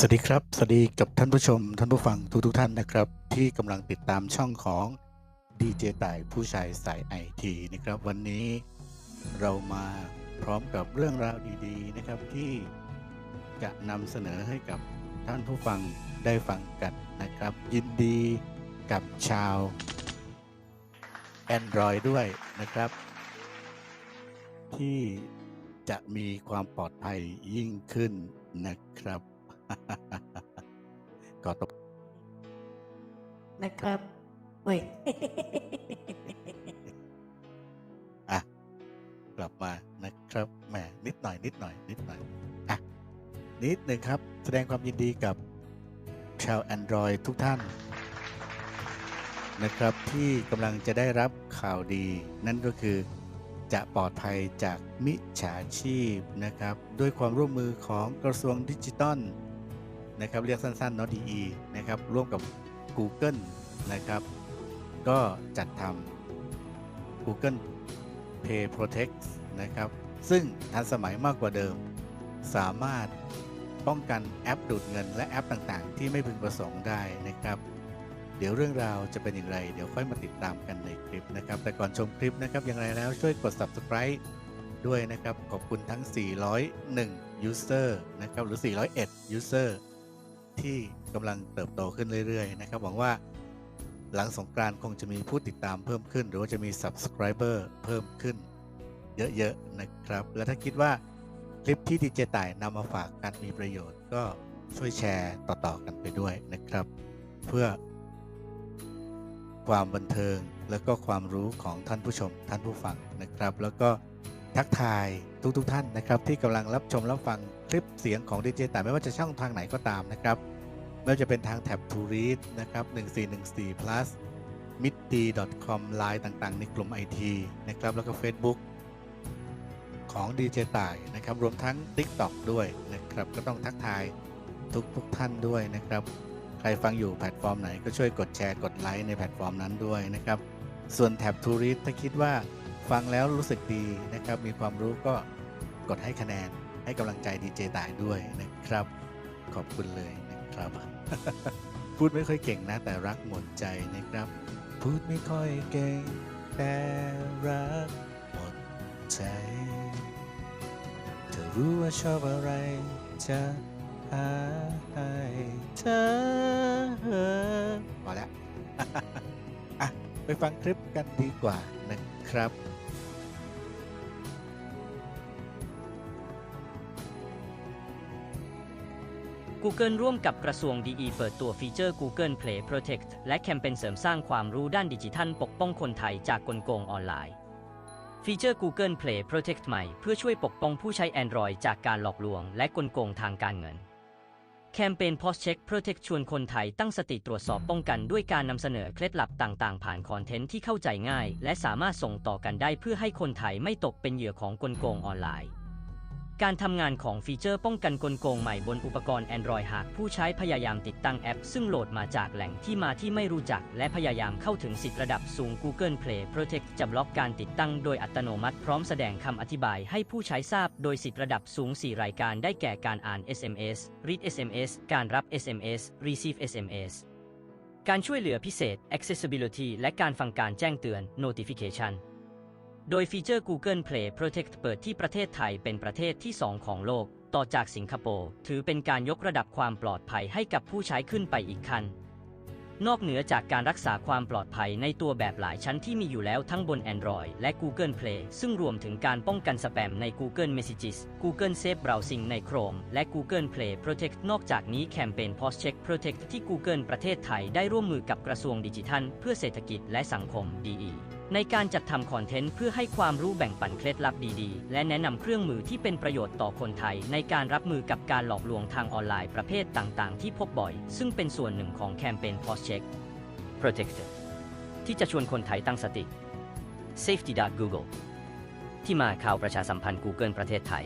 สวัสดีครับ สวัสดีกับท่านผู้ชม ท่านผู้ฟังทุกทุกท่านนะครับ ที่กำลังติดตามช่องของดีเจต่ายผู้ชายสายไอทีนะครับ วันนี้เรามาพร้อมกับเรื่องราวดีๆนะครับที่จะนำเสนอให้กับท่านผู้ฟังได้ฟังกันนะครับ ยินดีกับชาว Android ด้วยนะครับ ที่จะมีความปลอดภัยยิ่งขึ้นนะครับ ก็ตบนะครับเว้ยอะกลับมานะครับแหมนิดหน่อย นิดหน่อย นิดหน่อยอะนิดหนึ่งครับ แสดงความยินดีกับชาว Android ทุกท่าน นะครับที่กำลังจะได้รับข่าวดี นั่นก็คือจะปลอดภัยจากมิจฉาชีพนะครับ ด้วยความร่วมมือของกระทรวงดิจิทัล นะครับเรียกสั้นๆเนาะ DE นะครับร่วมกับ Google นะครับ ก็จัดทำ Google Pay Protect นะครับ ซึ่งทันสมัยมากกว่าเดิม สามารถป้องกันแอปดูดเงิน และแอปต่างๆ ที่ไม่พึงประสงค์ได้นะครับ เดี๋ยวเรื่องราวจะเป็นอย่างไร เดี๋ยวค่อยมาติดตามกันในคลิปนะครับ แต่ก่อนชมคลิปนะครับอย่างไรแล้วช่วยกด subscribe ด้วยนะครับ ขอบคุณทั้ง 401 user นะครับ หรือ 401 user ที่กำลังเติบโตขึ้นเรื่อยๆ นะครับ หวังว่าหลังสงกรานต์คงจะมีผู้ติดตามเพิ่มขึ้น หรือว่าจะมี subscriber เพิ่มขึ้น เยอะๆ นะครับ และถ้าคิดว่าคลิปที่ดีเจต่ายนำมาฝากกันมีประโยชน์ ก็ช่วยแชร์ต่อๆกันไปด้วยนะครับ เพื่อ ความบันเทิงและก็ความรู้ของท่านผู้ชมท่านผู้ฟังนะครับ แล้วก็ ทักทายทุกๆทท่านนะครับที่กำลังรับชมรับฟังคลิปเสียงของดีเจแต่ไม่ว่าจะช่องทางไหนก็ตามนะครับไม่ว่าจะเป็นทางแท็บ To Read นะครับ1414 plus m i d d com ไลน์ต่างๆ ในกลุ่ม IT นะครับแล้วก็ Facebook ของดีเจต่ายนะครับรวมทั้ง TikTok ด้วยนะครับก็ต้องทักทายทุกๆทท่านด้วยนะครับ ใครฟังอยู่แพลตฟอร์มไหนก็ช่วยกดแชร์กดไลค์ในแพลตฟอร์มนั้นด้วยนะครับ ส่วนแท็บทูริสถ้าคิดว่า ฟังแล้วรู้สึกดีนะครับ มีความรู้ก็กดให้คะแนนให้กำลังใจดีเจต่ายด้วยนะครับ ขอบคุณเลยนะครับ พูดไม่ค่อยเก่งนะ แต่รักหมดใจนะครับ พูดไม่ค่อยเก่ง แต่รักหมดใจเธอรู้ว่าชอบอะไรจะหาให้เธอพอแล้ว อะ ไปฟังคลิปกันดีกว่านะครับ Google ร่วมกับกระทรวงดีเปิดตัวฟีเจอร์ Google Play Protect และแคมเปญเสริมสร้างความรู้ด้านดิจิทัลปกป้องคนไทยจากกลโกงออนไลน์ ฟีเจอร์ Google Play Protect ใหม่เพื่อช่วยปกป้องผู้ใช้ Android จากการหลอกลวงและกลโกงทางการเงิน แคมเปญ Post Check Protect ชวนคนไทยตั้งสติตรวจสอบป้องกันด้วยการนำเสนอเคล็ดลับต่างๆ ผ่านคอนเทนต์ที่เข้าใจง่าย และสามารถส่งต่อกันได้เพื่อให้คนไทยไม่ตกเป็นเหยื่อของกลโกงออนไลน์ การทำงานของฟีเจอร์ป้องกันกลโกงใหม่บนอุปกรณ์ Android หากผู้ใช้พยายามติดตั้งแอป ซึ่งโหลดมาจากแหล่งที่มาที่ไม่รู้จัก และพยายามเข้าถึงสิทธิระดับสูง Google Play Protect จะบล็อกการติดตั้งโดยอัตโนมัติพร้อมแสดงคำอธิบายให้ผู้ใช้ทราบ โดยสิทธิระดับสูง 4 รายการได้แก่การอ่าน SMS read SMS การรับ SMS receive SMS การช่วยเหลือพิเศษ accessibility และการฟังการแจ้งเตือน notification โดยฟีเจอร์ Google Play Protect เปิดที่ประเทศไทยเป็นประเทศที่ 2 ของโลก ต่อจากสิงคโปร์ ถือเป็นการยกระดับความปลอดภัยให้กับผู้ใช้ขึ้นไปอีกขั้น นอกเหนือจากการรักษาความปลอดภัยในตัวแบบหลายชั้นที่มีอยู่แล้วทั้งบน Android และ Google Play ซึ่งรวมถึงการป้องกันสแปมใน Google Messages Google Safe Browsing ใน Chrome และ Google Play Protect นอกจากนี้แคมเปญ Post Check Protect ที่ Google ประเทศไทยได้ร่วมมือกับกระทรวงดิจิทัล เพื่อเศรษฐกิจและสังคม DE ในการจัดทำคอนเทนต์เพื่อให้ความรู้แบ่งปันเคล็ดลับดีๆ และแนะนำเครื่องมือที่เป็นประโยชน์ต่อคนไทย ในการรับมือกับการหลอกลวงทางออนไลน์ประเภทต่างๆ ที่พบบ่อย ซึ่งเป็นส่วนหนึ่งของแคมเปญ Post Check Protected ที่จะชวนคนไทยตั้งสติ Safety.Google ที่มาข่าวประชาสัมพันธ์ Google ประเทศไทย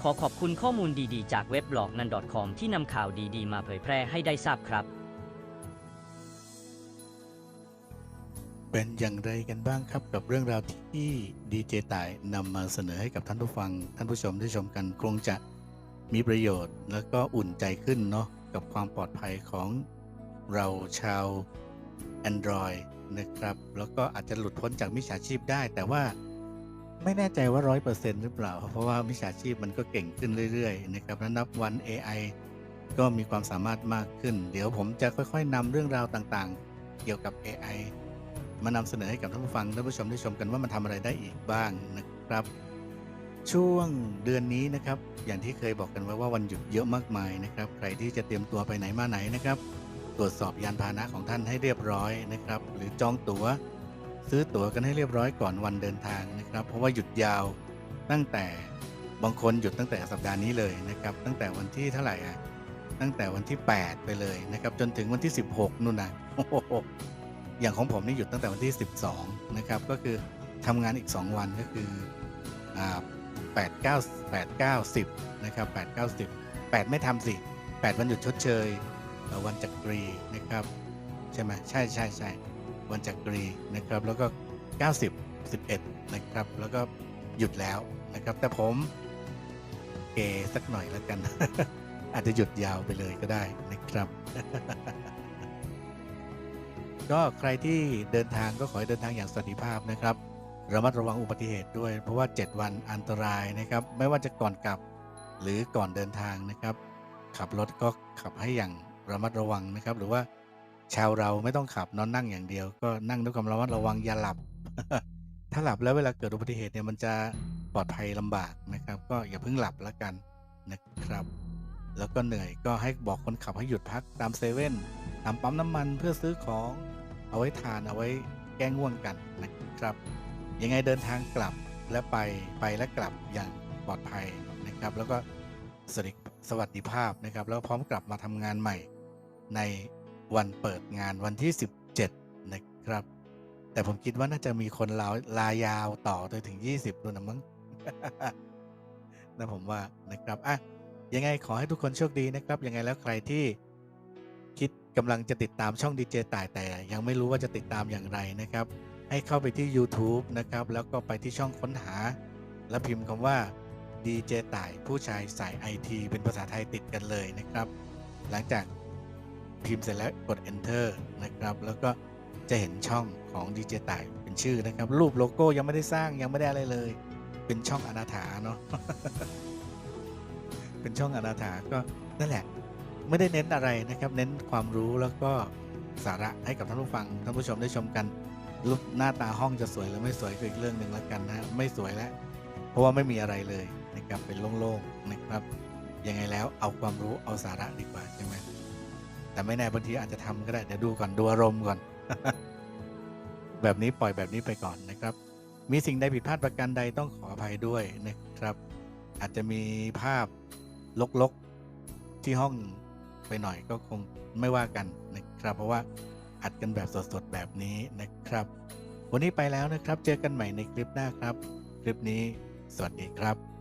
ขอขอบคุณข้อมูลดีๆ จากเว็บบล็อกนัน .com ที่นำข่าวดีๆ มาเผยแพร่ให้ได้ทราบครับ เป็นอย่างไรกันบ้างครับกับเรื่องราวที่ดีเจต่ายนำมาเสนอให้กับท่านผู้ฟัง ท่านผู้ชมได้ชมกันคงจะมีประโยชน์ แล้วก็อุ่นใจขึ้นเนาะกับความปลอดภัยของเราชาว Android นะครับ แล้วก็อาจจะหลุดพ้นจากมิจฉาชีพได้ แต่ว่าไม่แน่ใจว่า 100%หรือเปล่า เพราะว่ามิจฉาชีพมันก็เก่งขึ้นเรื่อยๆนะครับและนับวัน AI ก็มีความสามารถมากขึ้น เดี๋ยวผมจะค่อยๆนำเรื่องราวต่างๆ เกี่ยวกับ AI มานำเสนอให้กับท่านผู้ฟังท่านผู้ชมได้ชมกันว่ามันทำอะไรได้อีกบ้างนะครับ ช่วงเดือนนี้นะครับ อย่างที่เคยบอกกันไว้ว่าวันหยุดเยอะมากมายนะครับ ใครที่จะเตรียมตัวไปไหนมาไหนนะครับ ตรวจสอบยานพาหนะของท่านให้เรียบร้อยนะครับ หรือจองตั๋ว ซื้อตั๋วกันให้เรียบร้อยก่อนวันเดินทางนะครับ เพราะว่าหยุดยาวตั้งแต่บางคนหยุดตั้งแต่สัปดาห์นี้เลยนะครับ ตั้งแต่วันที่เท่าไหร่อะตั้งแต่วันที่ 8 ไปเลยนะครับ จนถึงวันที่ 16นู่นนะโอย่างของผมนี่หยุดตั้งแต่วันที่ 12 นะครับ ก็คือทำงานอีก 2 วันก็คืออ่า8 9 8 9 10 นะครับ 8 9 10 8 ไม่ทำสิ 8 วันหยุดชดเชย วันจักรีนะครับ ใช่ไหมใช่ใช่ใช่วันจักรีนะครับ แล้วก็ 90 11 นะครับ แล้วก็หยุดแล้วนะครับ แต่ผมเกสักหน่อยแล้วกัน อาจจะหยุดยาวไปเลยก็ได้นะครับ ก็ใครที่เดินทางก็ขอให้เดินทางอย่างสวัสดิภาพนะครับระมัดระวังอุบัติเหตุด้วย เพราะว่า 7 วันอันตรายนะครับ ไม่ว่าจะก่อนกลับหรือก่อนเดินทางนะครับ ขับรถก็ขับให้อย่างระมัดระวังนะครับ หรือว่าชาวเราไม่ต้องขับนอนนั่งอย่างเดียว ก็นั่งด้วยความระมัดระวังอย่าหลับ ถ้าหลับแล้วเวลาเกิดอุบัติเหตุเนี่ยมันจะปลอดภัยลำบากนะครับ ก็อย่าเพิ่งหลับแล้วกันนะครับ แล้วก็เหนื่อยก็ให้บอกคนขับให้หยุดพักตามเซเว่นตามปั๊มน้ำมันเพื่อซื้อของ เอาไว้ทานเอาไว้แก้ง่วงกันนะครับ ยังไงเดินทางกลับและไปไปและกลับอย่างปลอดภัยนะครับ แล้วก็สวัสดิสวัสดิภาพนะครับ แล้วพร้อมกลับมาทำงานใหม่ ในวันเปิดงานวันที่ 17 นะครับ แต่ผมคิดว่าน่าจะมีคนลาลายาวต่อไปถึง 20ด้วยนะมั้งนะผมว่านะครับอะยังไงขอให้ทุกคนโชคดีนะครับ ยังไงแล้วใครที่ กำลังจะติดตามช่องดีเจต่ายแต่ยังไม่รู้ว่าจะติดตามอย่างไรนะครับ ให้เข้าไปที่ YouTube นะครับ แล้วก็ไปที่ช่องค้นหา แล้วพิมพ์คำว่าดีเจต่ายผู้ชายสายไอทีเป็นภาษาไทยติดกันเลยนะครับ หลังจากพิมพ์เสร็จแล้วกด enter นะครับ แล้วก็จะเห็นช่องของดีเจต่ายเป็นชื่อนะครับ รูปโลโก้ยังไม่ได้สร้างยังไม่ได้อะไรเลย เป็นช่องอนาถาเนาะเป็นช่องอนาถาก็นั่นแหละ ไม่ได้เน้นอะไรนะครับ เน้นความรู้แล้วก็สาระให้กับท่านผู้ฟังท่านผู้ชมได้ชมกันรูปหน้าตาห้องจะสวยหรือไม่สวยก็อีกเรื่องหนึ่งแล้วกันนะไม่สวยแล้ว เพราะว่าไม่มีอะไรเลยนะครับเป็นโล่งๆนะครับยังไงแล้วเอาความรู้เอาสาระดีกว่าใช่ไหมแต่ไม่แน่บางทีอาจจะทำก็ได้เดี๋ยวดูก่อนดูอารมณ์ก่อน แบบนี้ปล่อยแบบนี้ไปก่อนนะครับ มีสิ่งใดผิดพลาดประการใดต้องขออภัยด้วยนะครับ อาจจะมีภาพลกๆที่ห้อง ไปหน่อยก็คงไม่ว่ากันนะครับ เพราะว่าอัดกันแบบสดๆแบบนี้นะครับ วันนี้ไปแล้วนะครับ เจอกันใหม่ในคลิปหน้าครับ คลิปนี้ สวัสดีครับ